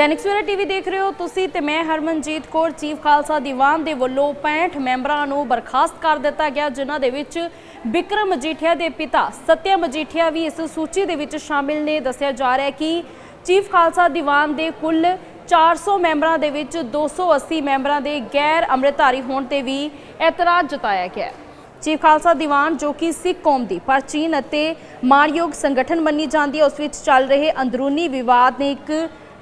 Dainik Savera TV ਦੇਖ ਰਹੇ ਹੋ ਤੁਸੀਂ ਤੇ ਮੈਂ ਹਰਮਨਜੀਤ ਕੌਰ, ਚੀਫ ਖਾਲਸਾ ਦੀਵਾਨ ਦੇ ਵੱਲੋਂ 65 ਮੈਂਬਰਾਂ ਨੂੰ ਬਰਖਾਸਤ ਕਰ ਦਿੱਤਾ ਗਿਆ, ਜਿਨ੍ਹਾਂ ਦੇ ਵਿੱਚ ਵਿਕਰਮ ਮਜੀਠੀਆ ਦੇ ਪਿਤਾ ਸਤਿਆ ਮਜੀਠੀਆ ਵੀ ਇਸ ਸੂਚੀ ਦੇ ਵਿੱਚ ਸ਼ਾਮਿਲ ਨੇ। ਦੱਸਿਆ ਜਾ ਰਿਹਾ ਹੈ ਕਿ ਚੀਫ ਖਾਲਸਾ ਦੀਵਾਨ ਦੇ ਕੁੱਲ 400 ਮੈਂਬਰਾਂ ਦੇ ਵਿੱਚ 280 ਮੈਂਬਰਾਂ ਦੇ ਗੈਰ ਅੰਮ੍ਰਿਤਧਾਰੀ ਹੋਣ ਤੇ ਵੀ ਇਤਰਾਜ਼ ਜਤਾਇਆ ਗਿਆ ਹੈ। ਚੀਫ ਖਾਲਸਾ ਦੀਵਾਨ, ਜੋ ਕਿ ਸਿੱਖ ਕੌਮ ਦੀ, ਪ੍ਰਾਚੀਨ ਅਤੇ ਮਾਣਯੋਗ ਸੰਗਠਨ ਮੰਨੀ ਜਾਂਦੀ ਹੈ, ਉਸ ਵਿੱਚ ਚੱਲ ਰਹੇ ਅੰਦਰੂਨੀ ਵਿਵਾਦ ਨੇ ਇੱਕ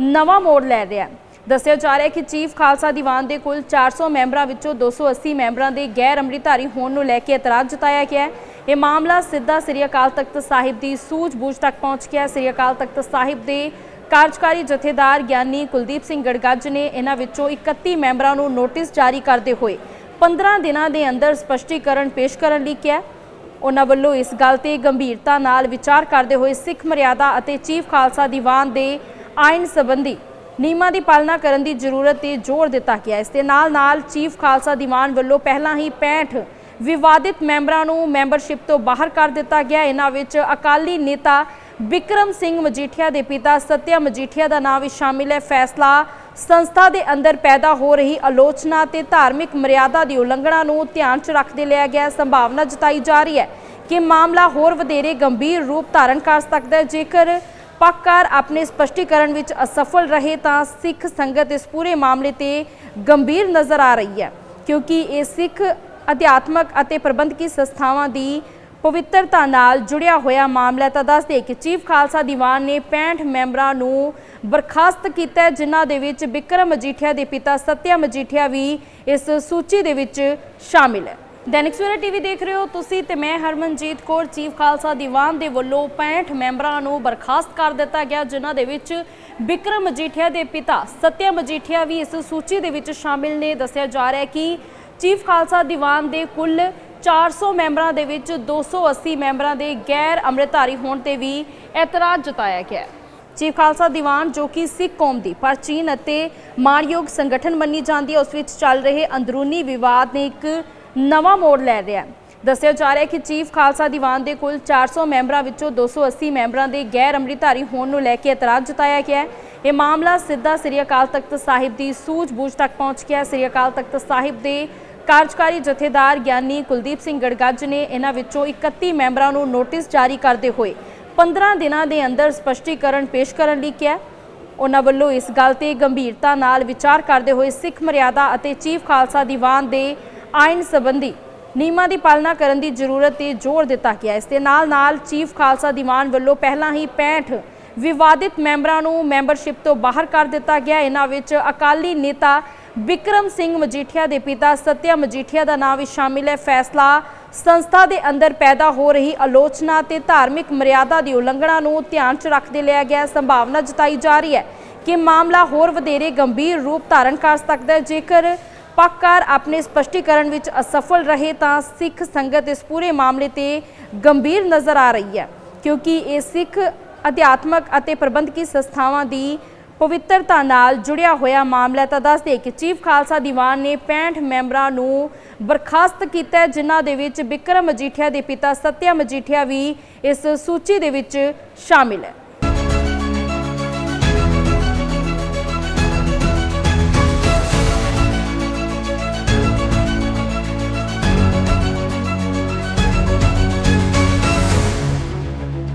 ਨਵਾਂ ਮੋੜ ਲੈ ਰਿਹਾ ਹੈ। ਦੱਸਿਆ ਜਾ ਰਿਹਾ ਹੈ ਕਿ ਚੀਫ ਖਾਲਸਾ ਦੀਵਾਨ ਦੇ ਕੁੱਲ 400 ਮੈਂਬਰਾਂ ਵਿੱਚੋਂ 280 ਮੈਂਬਰਾਂ ਦੇ ਗੈਰ ਅੰਮ੍ਰਿਤਧਾਰੀ ਹੋਣ ਨੂੰ ਲੈ ਕੇ ਇਤਰਾਜ਼ ਜਤਾਇਆ ਗਿਆ ਹੈ। ਇਹ ਮਾਮਲਾ ਸਿੱਧਾ ਸ੍ਰੀ ਅਕਾਲ ਤਖਤ ਸਾਹਿਬ ਦੀ ਸੂਝ-ਬੂਝ ਤੱਕ ਪਹੁੰਚ ਗਿਆ ਹੈ। ਸ੍ਰੀ ਅਕਾਲ ਤਖਤ ਸਾਹਿਬ ਦੇ ਕਾਰਜਕਾਰੀ ਜਥੇਦਾਰ ਗਿਆਨੀ ਕੁਲਦੀਪ ਸਿੰਘ ਗੜਗੱਜ ਨੇ ਇਹਨਾਂ ਵਿੱਚੋਂ 31 ਮੈਂਬਰਾਂ ਨੂੰ ਨੋਟਿਸ ਜਾਰੀ ਕਰਦੇ ਹੋਏ 15 ਦਿਨਾਂ ਦੇ ਅੰਦਰ ਸਪਸ਼ਟੀਕਰਨ ਪੇਸ਼ ਕਰਨ ਲਈ ਕਿਹਾ। ਉਹਨਾਂ ਵੱਲੋਂ ਇਸ ਗੱਲ ਤੇ ਗੰਭੀਰਤਾ ਨਾਲ ਵਿਚਾਰ ਕਰਦੇ ਹੋਏ ਸਿੱਖ ਮਰਿਆਦਾ ਅਤੇ ਚੀਫ ਖਾਲਸਾ ਦੀਵਾਨ ਦੇ ਆਇਨ ਸੰਬੰਧੀ ਨਿਯਮਾਂ ਦੀ ਪਾਲਣਾ ਕਰਨ ਦੀ ਜ਼ਰੂਰਤ ਤੇ ਜ਼ੋਰ ਦਿੱਤਾ ਗਿਆ। ਇਸ ਦੇ ਨਾਲ ਨਾਲ ਚੀਫ ਖਾਲਸਾ ਦੀਵਾਨ ਵੱਲੋਂ ਪਹਿਲਾਂ ਹੀ 65 ਵਿਵਾਦਿਤ ਮੈਂਬਰਾਂ ਨੂੰ ਮੈਂਬਰਸ਼ਿਪ ਤੋਂ ਬਾਹਰ ਕਰ ਦਿੱਤਾ ਗਿਆ। ਇਹਨਾਂ ਵਿੱਚ ਅਕਾਲੀ ਨੇਤਾ ਬਿਕਰਮ ਸਿੰਘ ਮਜੀਠੀਆ ਦੇ ਪਿਤਾ ਸਤਿਆ ਮਜੀਠੀਆ ਦਾ ਨਾਮ ਵੀ ਸ਼ਾਮਿਲ ਹੈ। ਫੈਸਲਾ ਸੰਸਥਾ ਦੇ ਅੰਦਰ ਪੈਦਾ ਹੋ ਰਹੀ ਆਲੋਚਨਾ ਤੇ ਧਾਰਮਿਕ ਮਰਿਆਦਾ ਦੀ ਉਲੰਘਣਾ ਨੂੰ ਧਿਆਨ 'ਚ ਰੱਖਦੇ ਲਿਆ ਗਿਆ। ਸੰਭਾਵਨਾ ਜਤਾਈ ਜਾ ਰਹੀ ਹੈ ਕਿ ਮਾਮਲਾ ਹੋਰ ਵਧੇਰੇ ਗੰਭੀਰ ਰੂਪ ਧਾਰਨ ਕਰ ਸਕਦਾ ਹੈ। ਜੇਕਰ ਪੱਕਰ ਆਪਣੇ ਸਪਸ਼ਟੀਕਰਨ ਵਿੱਚ ਅਸਫਲ ਰਹੇ ਤਾਂ ਸਿੱਖ ਸੰਗਤ ਇਸ ਪੂਰੇ ਮਾਮਲੇ ਤੇ ਗੰਭੀਰ ਨਜ਼ਰ ਆ ਰਹੀ ਹੈ, ਕਿਉਂਕਿ ਇਹ ਸਿੱਖ ਅਧਿਆਤਮਕ ਅਤੇ ਪ੍ਰਬੰਧਕੀ ਸੰਸਥਾਵਾਂ ਦੀ ਪਵਿੱਤਰਤਾ ਨਾਲ ਜੁੜਿਆ ਹੋਇਆ ਮਾਮਲਾ ਤਾਂ ਦੱਸਦੇ ਕਿ ਚੀਫ ਖਾਲਸਾ ਦੀਵਾਨ ਨੇ 65 ਮੈਂਬਰਾਂ ਨੂੰ ਬਰਖਾਸਤ ਕੀਤਾ ਜਿਨ੍ਹਾਂ ਦੇ ਵਿੱਚ ਬਿਕਰਮ ਮਜੀਠੀਆ ਦੇ ਪਿਤਾ ਸਤਿਆ ਮਜੀਠੀਆ ਵੀ ਇਸ ਸੂਚੀ ਦੇ ਵਿੱਚ ਸ਼ਾਮਿਲ ਹੈ। ਦੈਨਿਕ ਸਵੇਰਾ ਟੀਵੀ ਦੇਖ ਰਹੇ ਹੋ ਤੁਸੀਂ ਤੇ ਮੈਂ ਹਰਮਨਜੀਤ ਕੌਰ, ਚੀਫ ਖਾਲਸਾ ਦੀਵਾਨ ਦੇ ਵੱਲੋਂ 65 ਮੈਂਬਰਾਂ ਨੂੰ ਬਰਖਾਸਤ ਕਰ ਦਿੱਤਾ ਗਿਆ, ਜਿਨ੍ਹਾਂ ਦੇ ਵਿੱਚ ਵਿਕਰਮ ਮਜੀਠੀਆ ਦੇ ਪਿਤਾ ਸਤਿਆ ਮਜੀਠੀਆ ਵੀ ਇਸ ਸੂਚੀ ਦੇ ਵਿੱਚ ਸ਼ਾਮਿਲ ਨੇ। ਦੱਸਿਆ ਜਾ ਰਿਹਾ ਹੈ ਕਿ ਚੀਫ ਖਾਲਸਾ ਦੀਵਾਨ ਦੇ ਕੁੱਲ 400 ਮੈਂਬਰਾਂ ਦੇ ਵਿੱਚ 280 ਮੈਂਬਰਾਂ ਦੇ ਗੈਰ ਅੰਮ੍ਰਿਤਧਾਰੀ ਹੋਣ ਤੇ ਵੀ ਇਤਰਾਜ਼ ਜਤਾਇਆ ਗਿਆ ਹੈ। ਚੀਫ ਖਾਲਸਾ ਦੀਵਾਨ ਜੋ ਕਿ ਸਿੱਖ ਕੌਮ ਦੀ ਪ੍ਰਾਚੀਨ ਅਤੇ ਮਾਣਯੋਗ ਸੰਗਠਨ ਮੰਨੀ ਜਾਂਦੀ ਹੈ, ਉਸ ਵਿੱਚ ਚੱਲ ਰਹੇ ਅੰਦਰੂਨੀ ਵਿਵਾਦ ਨੇ ਇੱਕ ਨਵਾਂ ਮੋੜ ਲੈ ਰਿਹਾ ਹੈ। ਦੱਸਿਆ ਜਾ ਰਿਹਾ ਹੈ ਕਿ ਚੀਫ ਖਾਲਸਾ ਦੀਵਾਨ ਦੇ ਕੁੱਲ 400 ਮੈਂਬਰਾਂ ਵਿੱਚੋਂ 280 ਮੈਂਬਰਾਂ ਦੇ ਗੈਰ ਅੰਮ੍ਰਿਤਧਾਰੀ ਹੋਣ ਨੂੰ ਲੈ ਕੇ ਇਤਰਾਜ਼ ਜਤਾਇਆ ਗਿਆ ਹੈ। ਇਹ ਮਾਮਲਾ ਸਿੱਧਾ ਸ੍ਰੀ ਅਕਾਲ ਤਖਤ ਸਾਹਿਬ ਦੀ ਸੂਝ-ਬੂਝ ਤੱਕ ਪਹੁੰਚ ਗਿਆ ਸ੍ਰੀ ਅਕਾਲ ਤਖਤ ਸਾਹਿਬ ਦੇ ਕਾਰਜਕਾਰੀ ਜਥੇਦਾਰ ਗਿਆਨੀ ਕੁਲਦੀਪ ਸਿੰਘ ਗੜਗੱਜ ਨੇ ਇਹਨਾਂ ਵਿੱਚੋਂ 31 ਮੈਂਬਰਾਂ ਨੂੰ ਨੋਟਿਸ ਜਾਰੀ ਕਰਦੇ ਹੋਏ 15 ਦਿਨਾਂ ਦੇ ਅੰਦਰ ਸਪਸ਼ਟੀਕਰਨ ਪੇਸ਼ ਕਰਨ ਲਈ ਕਿਹਾ। ਉਹਨਾਂ ਵੱਲੋਂ ਇਸ ਗੱਲ ਤੇ ਗੰਭੀਰਤਾ ਨਾਲ ਵਿਚਾਰ ਕਰਦੇ ਹੋਏ ਸਿੱਖ ਮਰਿਆਦਾ ਅਤੇ ਚੀਫ ਖਾਲਸਾ ਦੀਵਾਨ ਦੇ ਆਇਨ ਸੰਬੰਧੀ ਨਿਯਮਾਂ ਦੀ ਪਾਲਣਾ ਕਰਨ ਦੀ ਜ਼ਰੂਰਤ ਤੇ ਜ਼ੋਰ ਦਿੱਤਾ ਗਿਆ। ਇਸ ਦੇ ਨਾਲ ਨਾਲ ਚੀਫ ਖਾਲਸਾ ਦੀਵਾਨ ਵੱਲੋਂ ਪਹਿਲਾਂ ਹੀ 65 ਵਿਵਾਦਿਤ ਮੈਂਬਰਾਂ ਨੂੰ ਮੈਂਬਰਸ਼ਿਪ ਤੋਂ ਬਾਹਰ ਕਰ ਦਿੱਤਾ ਗਿਆ। ਇਹਨਾਂ ਵਿੱਚ ਅਕਾਲੀ ਨੇਤਾ ਵਿਕਰਮ ਸਿੰਘ ਮਜੀਠੀਆ ਦੇ ਪਿਤਾ ਸਤਿਆ ਮਜੀਠੀਆ ਦਾ ਨਾਮ ਵੀ ਸ਼ਾਮਿਲ ਹੈ। ਫੈਸਲਾ ਸੰਸਥਾ ਦੇ ਅੰਦਰ ਪੈਦਾ ਹੋ ਰਹੀ ਆਲੋਚਨਾ ਤੇ ਧਾਰਮਿਕ ਮਰਿਆਦਾ ਦੀ ਉਲੰਘਣਾ ਨੂੰ ਧਿਆਨ 'ਚ ਰੱਖਦੇ ਲਿਆ ਗਿਆ। ਸੰਭਾਵਨਾ ਜਤਾਈ ਜਾ ਰਹੀ ਹੈ ਕਿ ਮਾਮਲਾ ਹੋਰ ਵਧੇਰੇ ਗੰਭੀਰ ਰੂਪ ਧਾਰਨ ਕਰ ਸਕਦਾ ਹੈ। ਜੇਕਰ ਪੱਕਰ ਆਪਣੇ ਸਪਸ਼ਟੀਕਰਨ ਵਿੱਚ ਅਸਫਲ ਰਹੇ ਤਾਂ ਸਿੱਖ ਸੰਗਤ ਇਸ ਪੂਰੇ ਮਾਮਲੇ ਤੇ ਗੰਭੀਰ ਨਜ਼ਰ ਆ ਰਹੀ ਹੈ, ਕਿਉਂਕਿ ਇਹ ਸਿੱਖ ਅਧਿਆਤਮਕ ਅਤੇ ਪ੍ਰਬੰਧਕੀ ਸੰਸਥਾਵਾਂ ਦੀ ਪਵਿੱਤਰਤਾ ਨਾਲ ਜੁੜਿਆ ਹੋਇਆ ਮਾਮਲਾ ਤਾਂ ਦੱਸਦੇ ਕਿ ਚੀਫ ਖਾਲਸਾ ਦੀਵਾਨ ਨੇ 65 ਮੈਂਬਰਾਂ ਨੂੰ ਬਰਖਾਸਤ ਕੀਤਾ ਜਿਨ੍ਹਾਂ ਦੇ ਵਿੱਚ ਬਿਕਰਮ ਮਜੀਠੀਆ ਦੇ ਪਿਤਾ ਸਤਿਆ ਮਜੀਠੀਆ ਵੀ ਇਸ ਸੂਚੀ ਦੇ ਵਿੱਚ ਸ਼ਾਮਿਲ ਹੈ।